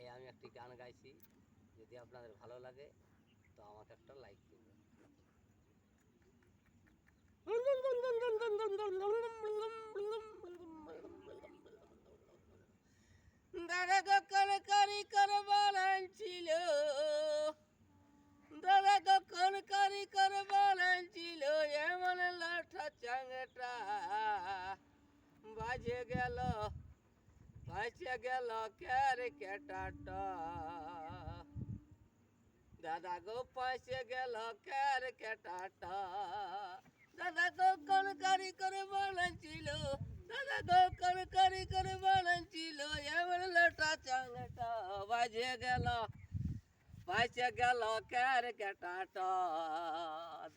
এই আমি একটি গান গাইছি। যদি আপনাদের ভালো লাগে, তো আমাকে একটা লাইক দিবেন। দাদা কখন করি করবার ছিল দাদা কখন করি করবার ছিল এমন লাঠা চাঙটা বাজে গেল। বাজে গেল ক্যার কেটাটা দাদা গো পাশে গেল ক্যার কেটাটা দাদা গো কোন কারি করে বলেছিল দাদা গো কোন কারি করে বলেছিল এমন লোটা চাঙটা বাজে গেল পাশে গেল ক্যার কেটাটা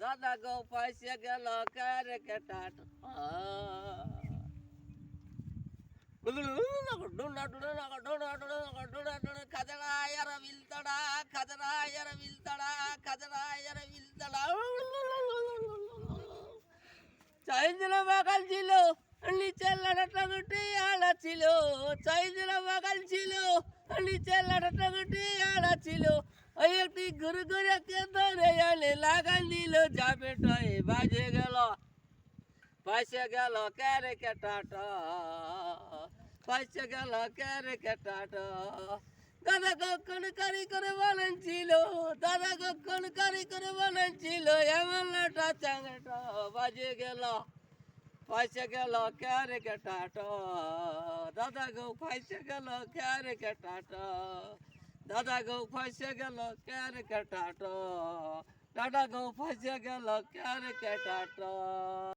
দাদা গো পাশে গেল ক্যার কেটাটা నాకు అడ్డున్నాడు నాకు అడ్డున్నాడు నాకు అడ్డున్నాడు కదరాయర వెళ్తాడా కదరాయర వెళ్తాడా కదరాయర వెళ్తాడా చైందుల మగల్చిలో అల్లి చెల్లడట్లగుట్టి ఆడచిలో చైందుల మగల్చిలో అల్లి చెల్లడట్లగుట్టి ఆడచిలో అయ్యటి గురు గురు కిందరేయాలి లాగల్లీలో జాబెట్టాయి బాజే గలో పైసే గలో క్యారెకెట్టాట বাজে গেল গেল কেটাটা? দাদা কখন কারি করে বলেন ছিল দাদা কখন কারি করে ছিল এমন লাটা চাঙটা বাজে গেল। পাশে গেল ক্যারে কেটাটা? দাদা গো পাশে গেল ক্যারে কেটাটা? দাদা গো ফাঁসে গেল ক্যারে কেটাটা? দাদা গো ফাঁসে গেল ক্যারে কেটাটা?